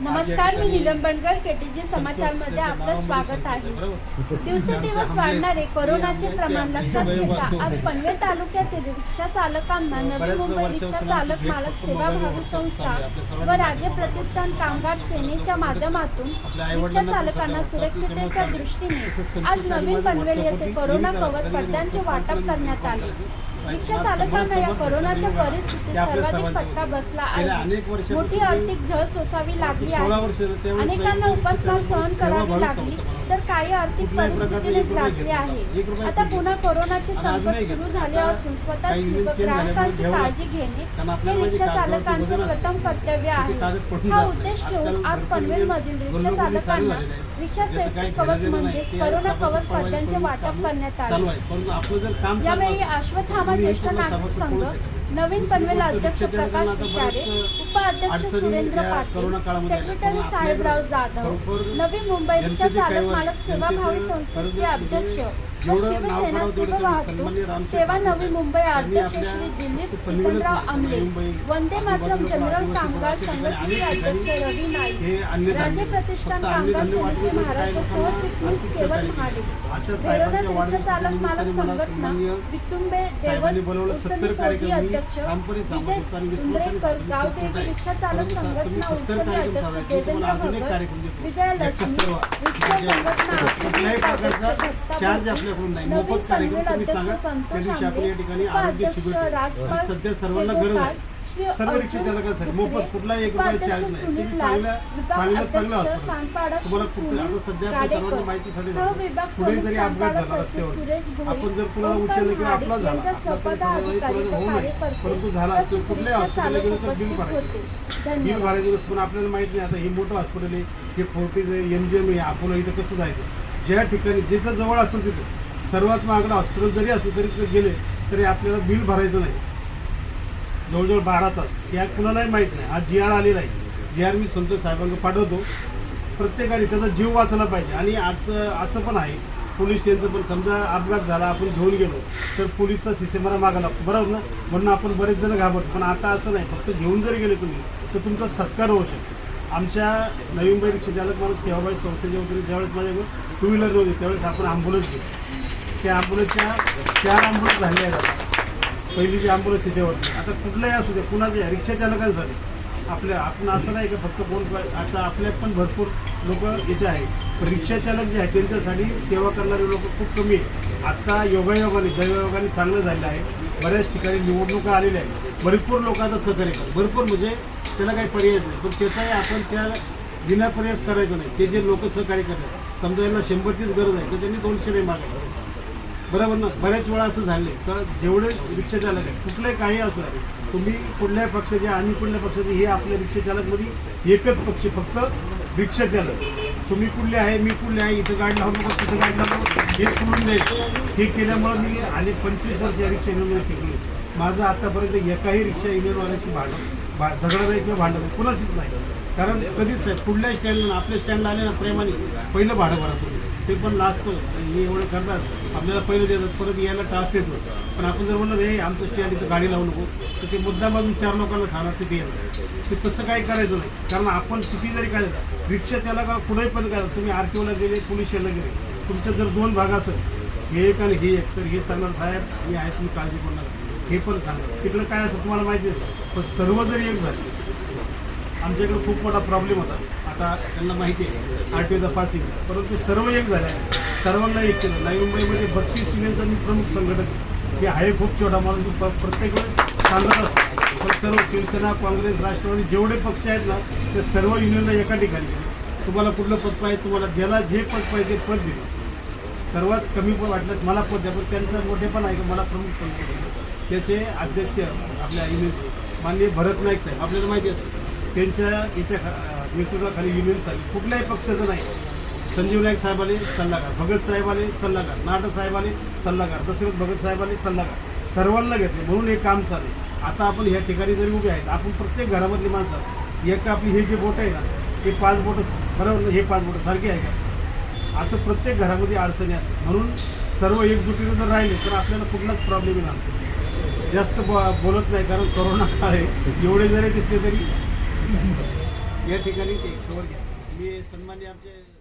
नमस्कार मी नीलम बनगर केटीजी समाचारमध्ये आपलं स्वागत आहे. दिवसेंदिवस वाढणारे कोरोनाचे प्रमाण लक्षात घेता आज पनवेल तालुक्यातील रिक्षा चालकांना नवी मुंबई रिक्षा चालक मालक सेवाभावी संस्था व राज्य प्रतिष्ठान कामगार सेनेच्या माध्यमातून रिक्षा चालकांना सुरक्षितेच्या दृष्टीने आज नवीन पनवेल येथे कोरोना कवच पडद्यांचे वाटप करण्यात आले. रिक्षा चालकांना या कोरोनाच्या परिस्थितीत सर्वाधिक फटका बसला आहे. मोठी आर्थिक झळ सोसावी लागली आहे. अनेकांना उपासमार सहन करावी लागली. तर काही आर्थिक परिस्थितीने त्रासले आहे. आता पुन्हा कोरोनाचे संकट सुरू झाले असून स्वतःची व ग्राहकांची काळजी घेणे हे रिक्षा चालकांचे प्रथम कर्तव्य आहे. हा उद्देश ठेवून आज पनवेल मधील रिक्षा चालकांना रिक्षा सेफ्टी कवच म्हणजेच कोरोना कवच पडद्यांचे वाटप करण्यात आले. यावेळी Ashwatthama Ama geçten artık sandım. नवीन पनवेल अध्यक्ष प्रकाश विचारे उपाध्यक्ष सुरेंद्र पाटील. सेक्रेटरी साहेबराव जाधव नवी मुंबई रिक्षा चालक मालक सेवाभावी जनतेचं संस्थेचे अध्यक्ष व शिवसेना कमी. वाहतूक सेवा नवी मुंबई अध्यक्ष श्री दिलीप किसनराव आमले वंदे मातरम जनरल कामगार संघटनेचे अध्यक्ष रवी नाईक राज्य प्रतिष्ठान कामगार समिती महाराष्ट्र सरचिटणीस केवळ महाडिक रिक्षा चालक मालक संघटना विचुंबे देवत बोलवलं उसनी अध्यक्ष विजय सांगतो. गावदेवी रिक्षा चालक संघटना उत्सवी अध्यक्ष देवेंद्र भगत. विजयलक्ष्मी. रिक्षा संघटना अध्यक्ष नवीन पनवेल संतोष आंबे, उपाध्यक्ष. राजपाल सर्व रिक्षा चालकांसाठी मोफत कुठलाही एक रुपया चार्ज नाही. तुम्ही चांगल्या चांगल्या चांगलं हॉस्पिटल तुम्हाला आता सध्या आपल्या सर्वांना गाडेकर, माहितीसाठी सहविभाग पुढे प्रमुख जरी अपघात झाला रस्त्यावर आपण जर कुणाला उचललं किंवा महाडिक आपला झाला यांच्या आपला तरी सपदा समाजाला अधिकारी कोणाला व होऊ नये. कार्यकर्ते परंतु झाला कुठल्याही रिक्षा हॉस्पिटलला गेलं तर बिल भरायचं बिल भरायचं पण आपल्याला माहीत नाही. आता हे मोठं हॉस्पिटल आहे हे फोर्टीज आहे एम जी एम आहे अपोलो इथं कसं जायचं? ज्या ठिकाणी जिथं जवळ असेल तिथं. सर्वात महागडं हॉस्पिटल जरी असलं तरी तिथे गेले तरी आपल्याला बिल भरायचं नाही. जवळजवळ बारा तास. या कुणालाही माहीत नाही. आज जी आर आलेला आहे जी आर मी संतोष साहेबांना पाठवतो. प्रत्येकाने त्याचा जीव वाचला पाहिजे. आणि आज असं पण आहे पोलीस स्टेशनचं पण समजा अपघात झाला आपण घेऊन गेलो तर पोलीसचा सिसेमारा मागा लागतो. बरोबर ना? म्हणून आपण बरेच जण घाबरतो. पण आता असं नाही. फक्त घेऊन जर गेले तुम्ही तर तुमचा सत्कार होऊ शकतो. आमच्या नवी मुंबई रिक्षाचालक मला सेवाबाई संस्थेच्या वगैरे ज्यावेळेस माझ्याकडे टू व्हीलर नव्हती त्यावेळेस आपण ॲम्ब्युलन्स घेतो त्या ॲम्ब्युलन्सच्या चार ॲम्ब्युलन्स झालेल्या आहेत पहिली जी ॲम्ब्युलन्स आता कुठल्याही असू दे कुणाचे रिक्षा चालकांसाठी. आपल्या आपण असं नाही का फक्त कोण आता आपल्यात पण भरपूर लोक याचे आहेत. रिक्षा चालक जे आहेत त्यांच्यासाठी सेवा करणारे लोक खूप कमी आहेत. आत्ता योगायोगाने दैवयोगाने चांगलं झालेलं आहे. बऱ्याच ठिकाणी निवडणुका आलेल्या आहेत. भरपूर लोक आता सहकार्य करतात. भरपूर म्हणजे त्याला काही पर्याय नाही. पण त्याचाही आपण त्या विनापर्यास करायचं नाही. ते जे लोक सहकार्य करतात समजा यांना शंभरचीच गरज आहे तर त्यांनी दोनशे नाही मागायचं. बरोबर ना? बऱ्याच वेळा असं झाले तर जेवढे रिक्षाचालक आहेत कुठले काही असू द्या, तुम्ही कुठल्याही पक्षाचे आणि कुठल्या पक्षाचे हे आपल्या रिक्षाचालकमध्ये एकच पक्ष फक्त रिक्षाचालक तुम्ही कुठले आहे मी कुठले आहे इथं गाडी लावू नका तिथं गाडी लावू हे सोडून द्यायचं. हे केल्यामुळं मी आणि पंचवीस वर्ष या रिक्षा युनियनमध्ये टिकले माझं आतापर्यंत एकाही रिक्षा युनियनवाल्याची भाडं भा झगडा नाही किंवा भांडण नाही. नाही. कारण कधीच पुढल्या स्टँडला आपल्या स्टँडला आले ना प्रेमाने पहिलं भाडं भरायचं ते पण लास्ट हे एवढं करतात. आपल्याला पहिलं देतात. परत यायला टाळत देतो. पण आपण जर म्हणलं हे आमचं स्टँड इथं गाडी लावू नको. तर ते मुद्दामधून चार लोकांना सांगणार तिथे येणार ते तसं काही करायचं नाही. कारण आपण किती जरी काय रिक्षा चालकाला कुठेही पण काय तुम्ही आर टी ओला गेले पोलीस स्टेशनला गेले. तुमच्या जर दोन भाग असेल हे एक आणि हे एक. तर हे सांगणार साहेब मी आहे तुम्ही काळजी करू नका. हे पण सांगा. तिकडं काय असं तुम्हाला माहिती आहे? पण सर्व जरी एक झाले आमच्याकडे खूप मोठा प्रॉब्लेम होता. आता त्यांना माहिती आहे आर टी ओचा पासिंग परंतु सर्व एक झाले. सर्वांना एक केलं. नवी मुंबईमध्ये बत्तीस युनियनचा मी प्रमुख संघटक. हे आहे खूप छोटा माणूस. प- प्रत्येक वेळेस सांगत असतो. पण सर्व शिवसेना काँग्रेस राष्ट्रवादी जेवढे पक्ष आहेत ना ते सर्व युनियनला एका ठिकाणी तुम्हाला कुठलं पद पाहिजे? तुम्हाला ज्याला जे पद पाहिजे ते पद दिलं. सर्वात कमी पण वाटलं मला पद द्या पण त्यांचं मोठेपण आहे मला प्रमुख संघटक त्याचे अध्यक्ष आपल्या युनियन माननीय भरत नाईक साहेब आपल्याला माहिती असतं त्यांच्या याच्या नेतृत्वाखाली युनियन चालली कुठल्याही पक्षाचं नाही. संजीव नाईक साहेब आले सल्लागार. भगत साहेब आले सल्लागार. नाटक साहेब आले सल्लागार. दशरथ भगत साहेब आले सल्लागार. सर्वांना घेतले म्हणून हे काम चालू आहे. आता आपण ह्या ठिकाणी जरी उभे आहेत आपण प्रत्येक घरामधली माणसं एक आपली हे जे बोट आहे ना हे पाच बोट बरोबर ना हे पाच बोट सारखी आहे का? असं प्रत्येक घरामध्ये अडचणी असतात. म्हणून सर्व एकजुटीनं जर राहिले तर आपल्याला कुठलाच प्रॉब्लेम येणार नाही. जास्त ब बोलत नाही कारण करोना काळ आहे एवढे जरी दिसले तरी. या ठिकाणी ते खबर घ्या. मी सन्मान्य आमचे